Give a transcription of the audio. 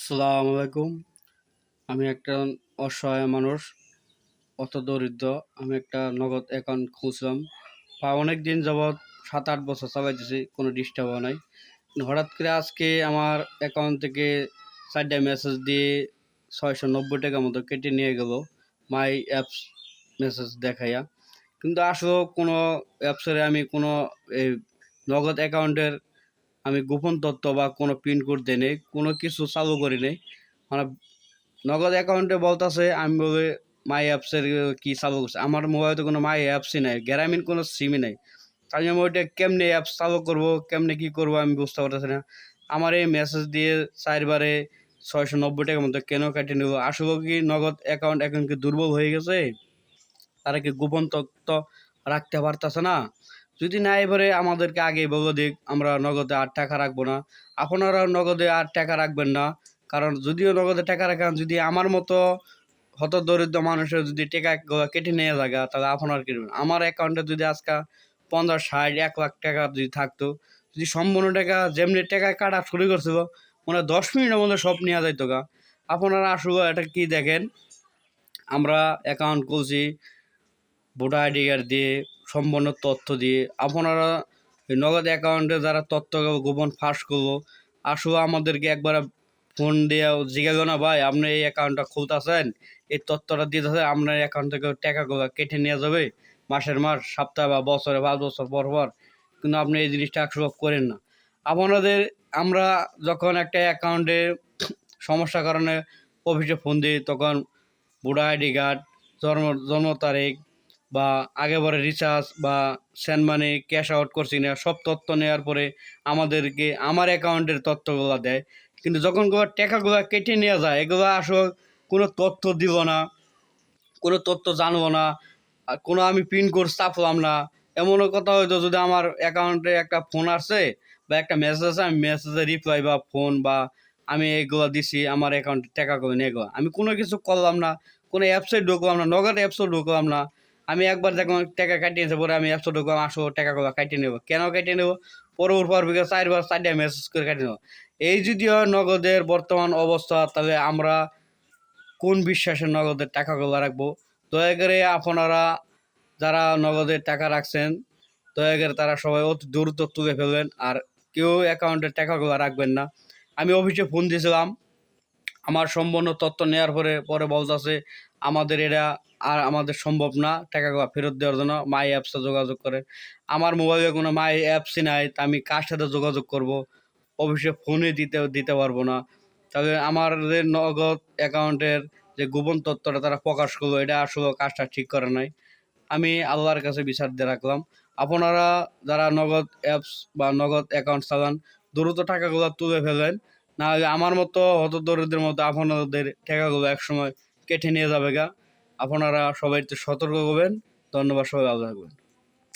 আসসালামু আলাইকুম আমি একটা অসহায় মানুষ, অত দরিদ্র। আমি একটা নগদ অ্যাকাউন্ট খুঁজলাম। বা অনেক দিন যাবৎ সাত আট বছর চালাইতেছি, কোনো ডিস্টার্বও নাই। হঠাৎ করে আজকে আমার অ্যাকাউন্ট থেকে চারটা মেসেজ দিয়ে ছয়শো নব্বই টাকা মতো কেটে নিয়ে গেল মাই অ্যাপস মেসেজ দেখাইয়া। কিন্তু আসলেও কোনো অ্যাপসের আমি কোনো এই নগদ অ্যাকাউন্টের আমি গোপন তথ্য বা কোনো পিন কোড দেই নেই, কোনো কিছু চালু করি নেই। মানে নগদ অ্যাকাউন্টে বলতেছে, আমি বলে মাই অ্যাপসের কি চালু করছে? আমার মোবাইলে কোনো মাই অ্যাপসই নাই, গ্রামীণ কোনো সিমই নাই। তাই আমি ওইটা কেমনে অ্যাপস চালু করব, কেমনে কী করব আমি বুঝতে পারতেছি না। আমার এই মেসেজ দিয়ে চারবারে ছয়শো নব্বই টাকার মতো কেন কাটিয়ে নেব আসলে কি নগদ অ্যাকাউন্ট এখন কি দুর্বল হয়ে গেছে? তারা কি গোপন তথ্য রাখতে পারতেছে না? যদি না, এবারে আমাদেরকে আগে বলে দিক, আমরা নগদে আর টাকা রাখব না। আপনারা নগদে আর টাকা রাখবেন না, কারণ যদিও নগদে টাকা রাখেন, যদি আমার মতো হত দরিদ্র মানুষের যদি টাকা কেটে নিয়ে লাগা, তাহলে আপনার কিনবেন আমার অ্যাকাউন্টে যদি আজকে পঞ্চাশ, ষাট, এক লাখ টাকা যদি থাকতো, যদি সম্পূর্ণ টাকা, যেমনি টাকা কাটা শুরু করছিল মানে দশ মিনিটের মধ্যে সব নেওয়া যাইতো গা। আপনারা আসলে এটা কি দেখেন? আমরা অ্যাকাউন্ট খুলছি, ভোটার আইডি কার্ড দিয়ে সম্পূর্ণ তথ্য দিয়ে আপনারা নগদ অ্যাকাউন্টে যারা তথ্য গোপন ফাঁস করব আসলে আমাদেরকে একবার ফোন দিয়ে জিজ্ঞাসা না ভাই, আপনি এই অ্যাকাউন্টটা খুলতেছেন? এই তথ্যটা দিতেছে আপনার অ্যাকাউন্ট থেকে টাকাগুলো কেটে নিয়ে যাবে মাসের মাস, সপ্তাহ বা বছরে পাঁচ বছর পর পর। কিন্তু আপনি এই জিনিসটা একশো করেন না। আপনাদের আমরা যখন একটা অ্যাকাউন্টে সমস্যার কারণে অফিসে ফোন দিই, তখন ভোটার আইডি কার্ড, জন্ম জন্ম তারিখ বা আগেবারে রিচার্জ বা সেন্ড মানি ক্যাশ আউট করছি না, সব তথ্য নেওয়ার পরে আমাদেরকে, আমার অ্যাকাউন্টের তথ্যগুলো দেয়। কিন্তু যখন টাকাগুলো কেটে নেওয়া যায়, এগুলো আসলে কোনো তথ্য দিব না, কোনো তথ্য জানব না কোনো আমি পিন কোড চাপলাম না। এমনও কথা হয়তো যদি আমার অ্যাকাউন্টে একটা ফোন আসছে বা একটা মেসেজ আছে আমি মেসেজে রিপ্লাই বা ফোন বা আমি এগুলো দিছি, আমার অ্যাকাউন্টে টাকাগুলো নিয়ে গেলো আমি কোনো কিছু করলাম না, কোনো অ্যাপসে ঢুকলাম না, নগদ অ্যাপসও ঢুকলাম না। আমি একবার দেখলাম টাকা কাটিয়ে কাটিয়েছে পরে আমি একশো টাকা আসো টাকাগুলো কাটিয়ে নেব। কেন কাটিয়ে নেব? পরে পর বিকেল চারবার চারটা মেসেজ করে কাটিয়ে নেব। এই যদি হয় নগদের বর্তমান অবস্থা, তাহলে আমরা কোন বিশ্বাসে নগদের টাকাগুলো রাখব? দয়া করে আপনারা যারা নগদের টাকা রাখছেন, দয়া করে তারা সবাই অতি দ্রুত তুলে ফেলবেন। আর কেউ অ্যাকাউন্টের টাকাগুলো রাখবেন না। আমি অফিসে ফোন দিয়েছিলাম আমার সম্পূর্ণ তথ্য নেওয়ার পরে পরে বলতেছে আমাদের এটা আর আমাদের সম্ভব না টাকাগুলো ফেরত দেওয়ার জন্য, মাই অ্যাপসে যোগাযোগ করে। আমার মোবাইলে কোনো মাই অ্যাপসই নাই, তা আমি কার সাথে যোগাযোগ করব? অফিসে ফোনে দিতে দিতে পারব না। তবে আমাদের নগদ অ্যাকাউন্টের যে গোপন তথ্যটা তারা প্রকাশ করল, এটা আসলে কাজটা ঠিক করে নাই। আমি আল্লাহর কাছে বিচার দিয়ে রাখলাম। আপনারা যারা নগদ অ্যাপস বা নগদ অ্যাকাউন্ট চালান, দ্রুত টাকাগুলো তুলে ফেলেন। না হলে আমার মতো হত দরিদ্রের মতো আপনাদের টাকাগুলো একসময় কেটে নিয়ে যাবে গা। আপনারা সবাই একটু সতর্ক করবেন ধন্যবাদ, সবাই ভালো থাকবেন।